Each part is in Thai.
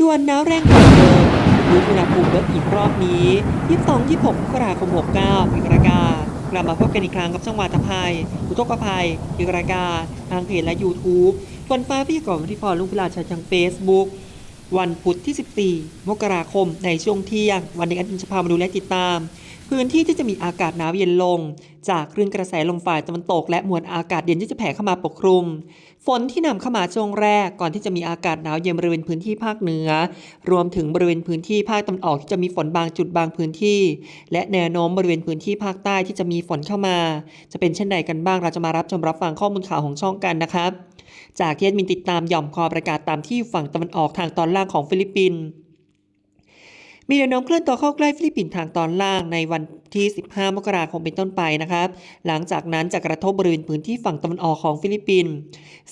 ดวนหนาวแรงกว่าเดิมดูอุณหภูมิลดอีกรอบนี้ 22 26มกราคม 69อีกรายการกลับมาพบกันอีกครั้งกับช่องวาตภัย อุทกภัยอีกรายการทางเพจและ YouTube ฝนฟ้าพี่ก่อนที่พอลุงพิลาชัยทาง Facebook วันพุธที่ 14 มกราคมในช่วงเที่ยง วันนี้อันจะพามาดูและติดตาม พื้นที่ที่จะมีอากาศหนาวเย็นลง จากคลื่นกระแสลมฝ่ายตะวันตก และมวลอากาศเย็นที่จะแผ่เข้ามาปกคลุม ฝนที่นำเข้ามาช่วงแรก ก่อนที่จะมีอากาศหนาวเย็นบริเวณพื้นที่ภาคเหนือ รวมถึงบริเวณพื้นที่ภาคตะวันออกที่จะมีฝนบางจุดบางพื้นที่ และแนวโน้มบริเวณพื้นที่ภาคใต้ที่จะมีฝนเข้ามา จะเป็นเช่นใดกันบ้างเราจะมารับชมรับฟังข้อมูลข่าวของช่องกันนะครับ จากที่แอดมินติดตามหย่อมคอประกาศตามที่ฝั่งตะวันออกทางตอนล่างของฟิลิปปินส์ มีแนวโน้มเคลื่อนตัวเข้าใกล้ฟิลิปปินส์ทางตอนล่างในวันที่ 15 มกราคมเป็นต้นไปนะครับ หลังจากนั้นจะกระทบบริเวณพื้นที่ฝั่งตะวันออกของฟิลิปปินส์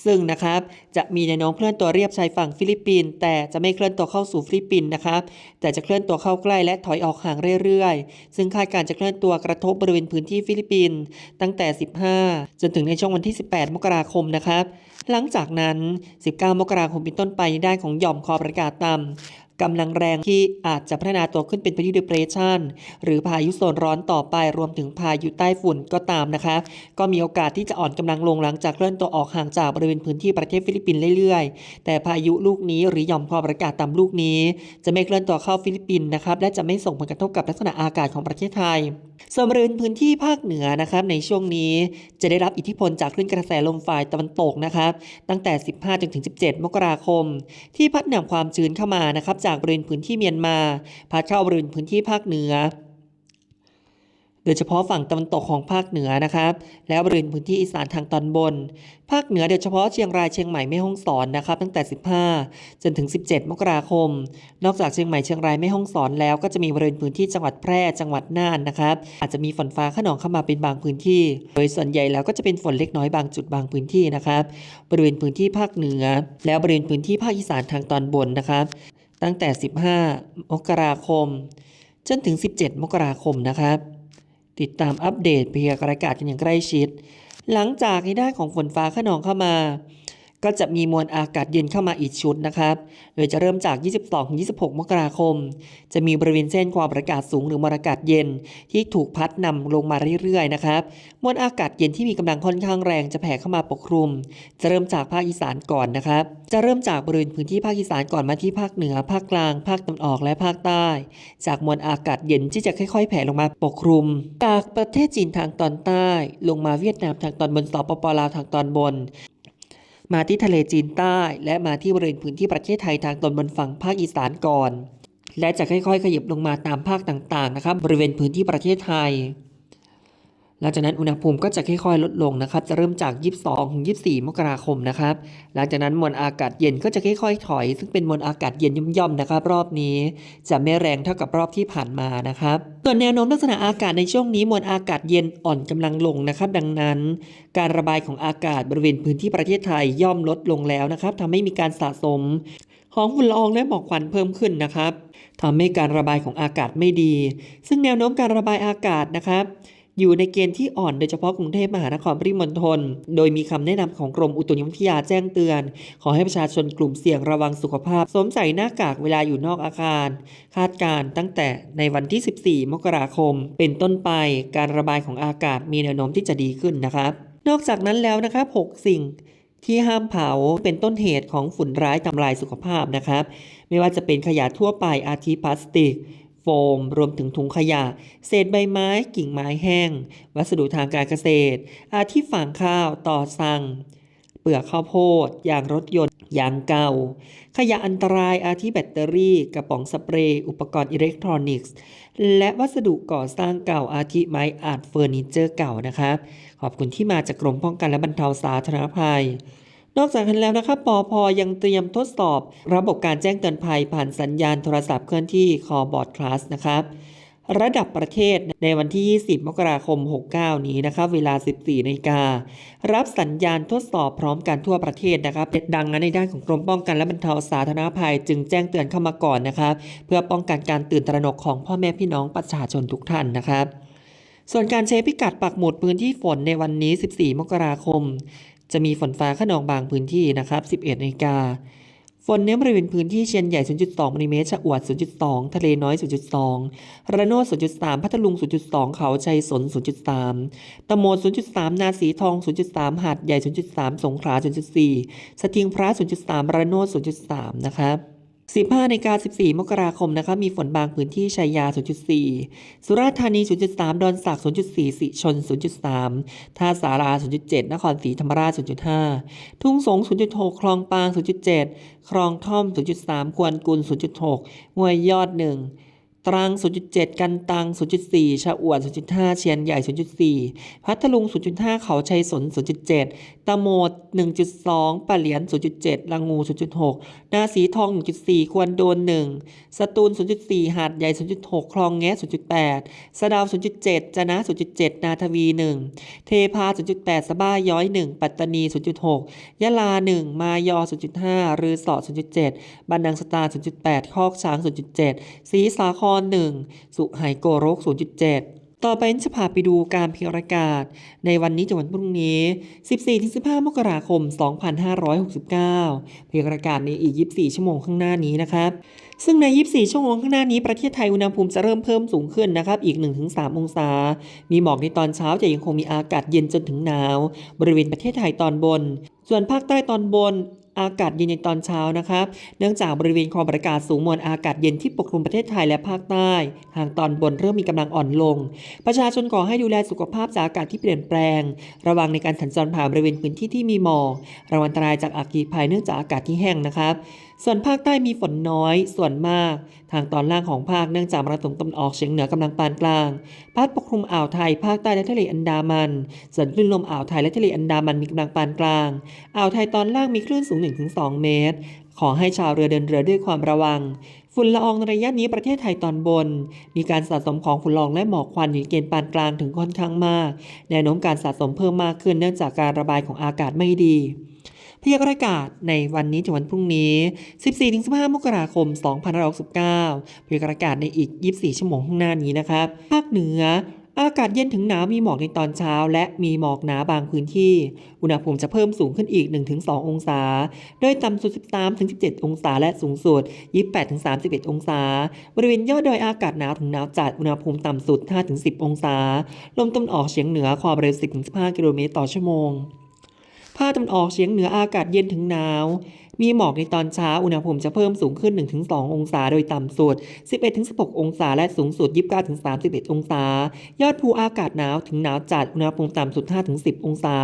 ซึ่งนะครับจะมีแนวโน้มเคลื่อนตัวเรียบชายฝั่งฟิลิปปินส์แต่จะไม่เคลื่อนตัวเข้าสู่ฟิลิปปินส์นะครับ แต่จะเคลื่อนตัวเข้าใกล้และถอยออกห่างเรื่อยๆ ซึ่งคาดการณ์จะเคลื่อนตัวกระทบบริเวณพื้นที่ฟิลิปปินส์ตั้งแต่ 15 จนถึงในช่วงวันที่ 18 มกราคมนะครับ หลังจากนั้น 19 มกราคมเป็นต้นไปในด้านของหย่อมคอประกาศต่ำ กำลังแรงที่อาจจะพัฒนาตัวขึ้นเป็นพายุ depression หรือพายุโซนร้อนต่อไปรวมถึงพายุใต้ฝุ่นก็ตามนะคะ ก็มีโอกาสที่จะอ่อนกำลังลงหลังจากเคลื่อนตัวออกห่างจากบริเวณพื้นที่ประเทศฟิลิปปินส์เรื่อยๆ แต่พายุลูกนี้หรือหย่อมคอประกาศต่ำลูกนี้ จะไม่เคลื่อนตัวเข้าฟิลิปปินส์นะครับและจะไม่ส่งผลกระทบกับลักษณะอากาศของประเทศไทยส่วนบริเวณพื้นที่ภาคเหนือนะครับในช่วงนี้จะได้รับอิทธิพลจากคลื่นกระแสลมฝ่ายตะวันตกนะครับตั้งแต่ 15จนถึง 17 มกราคม ที่พัดนำความชื้นเข้ามานะครับจากบริเวณพื้นที่เมียนมา พัดเข้าบริเวณพื้นที่ภาคเหนือ โดยเฉพาะฝั่งตะวันตกของภาคเหนือนะครับ แล้วบริเวณพื้นที่อีสานทางตอนบน ภาคเหนือโดยเฉพาะเชียงรายเชียงใหม่แม่ฮ่องสอนนะครับตั้งแต่ 15 จนถึง 17 มกราคม นอกจากเชียงใหม่เชียงรายแม่ฮ่องสอนแล้วก็จะมีบริเวณพื้นที่จังหวัดแพร่จังหวัดน่านนะครับ อาจจะมีฝนฟ้าขนองเข้ามาเป็นบางพื้นที่ โดยส่วนใหญ่แล้วก็จะเป็นฝนเล็กน้อยบางจุดบางพื้นที่นะครับ บริเวณพื้นที่ภาคเหนือ แล้วบริเวณพื้นที่ภาคอีสานทางตอนบนนะครับ ตั้งแต่ 15 มกราคม จนถึง 17 มกราคมนะครับ ติดตามอัปเดตพยากรณ์อากาศกันอย่างใกล้ชิด หลังจากในด้ของฝนฟ้าขนองเข้ามา ก็จะมีมวลอากาศเย็นเข้ามาอีกชุดนะครับ โดยจะเริ่มจาก 22-26 มกราคม จะมีบริเวณเส้นความกดอากาศสูงหรือมวลอากาศเย็น ที่ถูกพัดนำลงมาเรื่อยๆนะครับ มวลอากาศเย็นที่มีกำลังค่อนข้างแรงจะแผ่เข้ามาปกคลุม จะเริ่มจากภาคอีสานก่อนนะครับ จะเริ่มจากบริเวณพื้นที่ภาคอีสานก่อนมาที่ภาคเหนือ ภาคกลาง ภาคตะวันออก และภาคใต้ จากมวลอากาศเย็นที่จะค่อยๆ แผ่ลงมาปกคลุม จากประเทศจีนทางตอนใต้ ลงมาเวียดนามทางตอนบนสปปลาวทางตอนบน มาที่ทะเลจีนใต้ และมาที่บริเวณพื้นที่ประเทศไทยทางตอนบนฝั่งภาคอีสานก่อน และจะค่อยๆ ขยับลงมาตามภาคต่างๆนะครับบริเวณพื้นที่ประเทศไทย หลังจากนั้นอุณหภูมิก็จะค่อยๆ ลดลงนะครับ จะเริ่มจาก 22 ถึง 24 มกราคมนะครับ หลังจากนั้นมวลอากาศเย็นก็จะค่อยๆ ถอย ซึ่งเป็นมวลอากาศเย็นย่อมๆ นะครับ รอบนี้จะไม่แรงเท่ากับรอบที่ผ่านมานะครับ ส่วนแนวโน้มลักษณะอากาศในช่วงนี้มวลอากาศเย็นอ่อนกำลังลงนะครับ ดังนั้น การระบายของอากาศบริเวณพื้นที่ประเทศไทยย่อมลดลงแล้วนะครับทำให้มีการสะสมของฝุ่นละอองและหมอกควันเพิ่มขึ้นนะครับทำให้การระบายของอากาศไม่ดี ซึ่งแนวโน้มการระบายอากาศนะครับ อยู่ในเกณฑ์ที่อ่อนโดยเฉพาะกรุงเทพมหานครปริมณฑลโดยมีคำแนะนำของกรมอุตุนิยมวิทยาแจ้งเตือน ขอให้ประชาชนกลุ่มเสี่ยงระวังสุขภาพสวมใส่หน้ากากเวลาอยู่นอกอาคาร คาดการณ์ตั้งแต่ในวันที่ 14 มกราคม เป็นต้นไปการระบายของอากาศมีแนวโน้มที่จะดีขึ้นนะครับ นอกจากนั้นแล้วนะครับ 6 สิ่งที่ห้ามเผาเป็นต้นเหตุของฝุ่นร้ายทำลายสุขภาพนะครับ ไม่ว่าจะเป็นขยะทั่วไปอาทิพลาสติก โฟม รวมถึงถุงขยะ เศษใบไม้ กิ่งไม้แห้ง วัสดุทางการเกษตร อาทิฝางข้าว ต่อสั่ง เปลือกข้าวโพด ยางรถยนต์ ยางเก่า ขยะอันตราย อาทิแบตเตอรี่ กระป๋องสเปรย์ อุปกรณ์อิเล็กทรอนิกส์ และวัสดุก่อสร้างเก่า อาทิไม้อาจเฟอร์นิเจอร์เก่านะครับขอบคุณที่มาจากกรมป้องกันและบรรเทาสาธารณภัย นอกจากนั้นแล้วนะครับปอพยังเตรียมทดสอบ ระบบการแจ้งเตือนภัยผ่านสัญญาณโทรศัพท์เคลื่อนที่ Call b o a r d c l a s s นะครับระดับประเทศในวันที่ 20 มกราคม 69 นี้นะครับเวลา 14นาฬิการับสัญญาณทดสอบพร้อมกันทั่วประเทศนะครับดังนั้นในด้านของกรมป้องกันและบรรเทาสาธารณภัย จึงแจ้งเตือนเข้ามาก่อนนะครับ เพื่อป้องกันการตื่นตระหนกของพ่อแม่พี่น้องประชาชนทุกท่านนะครับ ส่วนการเช็คพิกัดปักหมุดพื้นที่ฝนในวันนี้ 14 มกราคม จะมีฝนฟ้าขนองบางพื้นที่นะครับ 11นาฬิกาฝนเน้นบริเวณพื้นที่เชียนใหญ่ 0.2มิลลิเมตรฉะอวด 0.2 ทะเลน้อย 0.2 ระโนด 0.3 พัทลุง 0.2 เขาชัยสน 0.3 ตะโมด 0.3 นาสีทอง 0.3 หาดใหญ่ 0.3 สงขลา 0.4สถิงพระ 0.3 ระโนด 0.3 นะครับ 15นาฬิกา14 มกราคมนะคะมีฝนบางพื้นที่ชัยยา 0.4 สุราษฎร์ธานี 0.3 ดอนสัก 0.4 สิชน 0.3 ท่าสารา 0.7 นครศรีธรรมราช 0.5 ทุ่งสง 0.6 คลองปาง 0.7 คลองท่อม 0.3 ควนกุล 0.6ห้วยยอด 1 ตรัง 0.7 กันตัง 0.4 ชะอวด 0.5 เชียนใหญ่ 0.4 พัทลุง 0.5 เขาชัยสน 0.7 ตะโมด 1.2 ปะเหลียน 0.7ละงู 0.6 นาสีทอง 1.4 ควรโดน 1 สตูล 0.4 หาดใหญ่ 0.6 คลองแงะ 0.8 สะดาว 0.7 จะนะ 0.7 นาทวี 1 เทพา 0.8สะบ้าย้อย 1 ปัตตานี 0.6 ยะลา 1 มายอ 0.5 รือสอ0.7 บันดังสตา 0.8 คอกช้าง 0.7ศรีสาคร1 สุไหงโกรก 0.7 ต่อไปจะพาไปดูการพยากรอากาศ ในวันนี้ถึงวันพรุ่งนี้ 14-15 มกราคม 2569พยรอากาศในอีก 24 ชั่วโมงข้างหน้านี้นะครับซึ่งใน 24 ชั่วโมงข้างหน้านี้ ประเทศไทยอุณหภูมิจะเริ่มเพิ่มสูงขึ้นนะครับ อีก 1-3 องศา มีหมอกในตอนเช้าจะยังคงมีอากาศเย็นจนถึงหนาว บริเวณประเทศไทยตอนบน ส่วนภาคใต้ตอนบน อากาศเย็นในตอนเช้านะครับเนื่องจากบริเวณความกดอากาศสูงมวลอากาศเย็นที่ปกคลุมประเทศไทยและภาคใต้ทางตอนบนเริ่มมีกำลังอ่อนลง ประชาชนขอให้ดูแลสุขภาพจากอากาศที่เปลี่ยนแปลง ระวังในการสัญจรผ่านบริเวณพื้นที่ที่มีหมอกระวังอันตรายจากอากีภัยเนื่องจากอากาศที่แห้งนะครับส่วนภาคใต้มีฝนน้อย ส่วนมาก ทางตอนล่างของภาคเนื่องจากมรสุมตะวันออกเฉียงเหนือกำลังปานกลางพัดปกคลุมอ่าวไทยภาคใต้และทะเลอันดามัน ส่วนคลื่นลมอ่าวไทยและทะเลอันดามันมีกำลังปานกลาง อ่าวไทยตอนล่างมีคลื่นสูง 1-2 เมตร ขอให้ชาวเรือเดินเรือด้วยความระวังฝุ่นละอองในระยะนี้ประเทศไทยตอนบน มีการสะสมของฝุ่นละอองและหมอกควันอยู่เกณฑ์ปานกลางถึงค่อนข้างมาก แนวโน้มการสะสมเพิ่มมากขึ้นเนื่องจากการระบายของอากาศไม่ดี พยากรณ์อากาศในวันนี้ถึงวันพรุ่งนี้ 14-15 มกราคม 2569พยากรณ์อากาศในอีก 24 ชั่วโมงข้างหน้านี้นะครับ ภาคเหนืออากาศเย็นถึงหนาวมีหมอกในตอนเช้า และมีหมอกหนาบางพื้นที่ อุณหภูมิจะเพิ่มสูงขึ้นอีก 1-2 องศา โดยต่ำสุด 13-17 องศา และสูงสุด 28-31 องศา บริเวณยอดดอยอากาศหนาวถึงหนาวจัด อุณหภูมิต่ำสุด 5-10 องศา ลมตะวันออกเฉียงเหนือความเร็ว 10-15 กิโลเมตรต่อชั่วโมง ภาคตะวันออกเฉียงเหนืออากาศเย็นถึงหนาว มีหมอกในตอนเช้า อุณหภูมิจะเพิ่มสูงขึ้น 1-2 องศา โดยต่ำสุด 11-16 องศา และสูงสุด 29-31 องศา ยอดภูอากาศหนาวถึงหนาวจัด อุณหภูมิต่ำสุด 5-10 องศา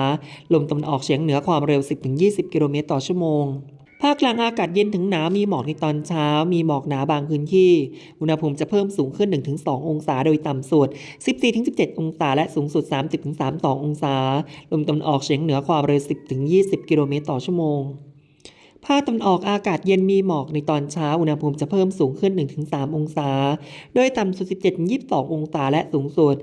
ลมตะวันออกเฉียงเหนือความเร็ว 10-20 กิโลเมตรต่อชั่วโมง ภาคกลางอากาศเย็นถึงหนาวมีหมอกในตอนเช้า มีหมอกหนาบางพื้นที่ อุณหภูมิจะเพิ่มสูงขึ้น 1-2 องศาโดยต่ำสุด 14-17 องศาและสูงสุด 30-32 องศา ลมตะวันออกเฉียงเหนือความเร็ว 10-20 กิโลเมตรต่อชั่วโมง ภาคตะวันออกอากาศเย็นมีหมอกในตอนเช้าอุณหภูมิจะเพิ่มสูงขึ้น 1-3 องศา โดยต่ำสุด 17-22 องศาและสูงสุด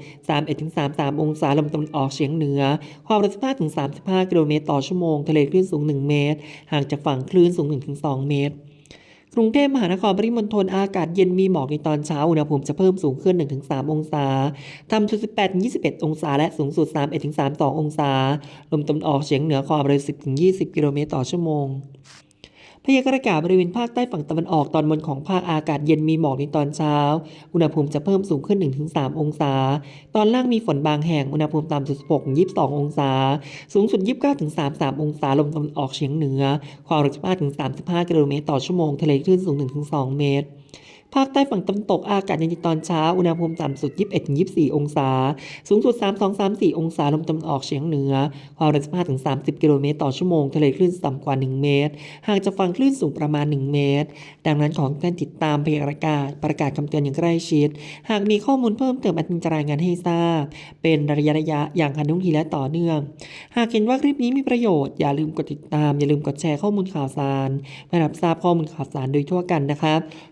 31-33 องศาลมตะวันออกเฉียงเหนือ ความเร็ว15-35 กิโลเมตรต่อชั่วโมง ทะเลคลื่นสูง 1 เมตร ห่างจากฝั่งคลื่นสูง 1-2 เมตรกรุงเทพมหานครปริมณฑลอากาศเย็นมีหมอกในตอนเช้าอุณหภูมิจะเพิ่มสูงขึ้น 1-3 องศาต่ำสุด 18-21 องศา และสูงสุด 31-32 องศา ลมตะวันออกเฉียงเหนือความเร็ว 10-20 กิโลเมตรต่อชั่วโมง พยากรณ์อากาศบริเวณภาคใต้ฝั่งตะวันออกตอนบนของภาคอากาศเย็นมีหมอกในตอนเช้า อุณหภูมิจะเพิ่มสูงขึ้น 1-3 องศา ตอนล่างมีฝนบางแห่ง อุณหภูมิต่ำสุด 16-22 องศา สูงสุด 29-33 องศา ลมตะวันออกเฉียงเหนือ ความเร็ว15-35 กิโลเมตรต่อชั่วโมง ทะเลคลื่นสูง 1-2 เมตร ภาคใต้ฝั่งตะวันตกอากาศเย็นในตอนเช้า อุณหภูมิต่ำสุด 21-24 องศา สูงสุด 32-34 องศา ลมตะวันออกเฉียงเหนือ ความเร็ว15-30 กิโลเมตรต่อชั่วโมง ทะเลคลื่นต่ำกว่า 1 เมตร ห่างจากฝั่งคลื่นสูงประมาณ 1 เมตร ดังนั้นขอให้ท่านติดตามพยากรณ์อากาศประกาศคำเตือนอย่างใกล้ชิด หากมีข้อมูลเพิ่มเติมอาจจะรายงานให้ทราบ เป็นระยะระยะอย่างทันทุ่งทีและต่อเนื่อง หากเห็นว่าคลิปนี้มีประโยชน์ อย่าลืมกดติดตาม อย่าลืมกดแชร์ข้อมูลข่าวสารเพื่อรับทราบข้อมูลข่าวสารโดยทั่วกันนะครับ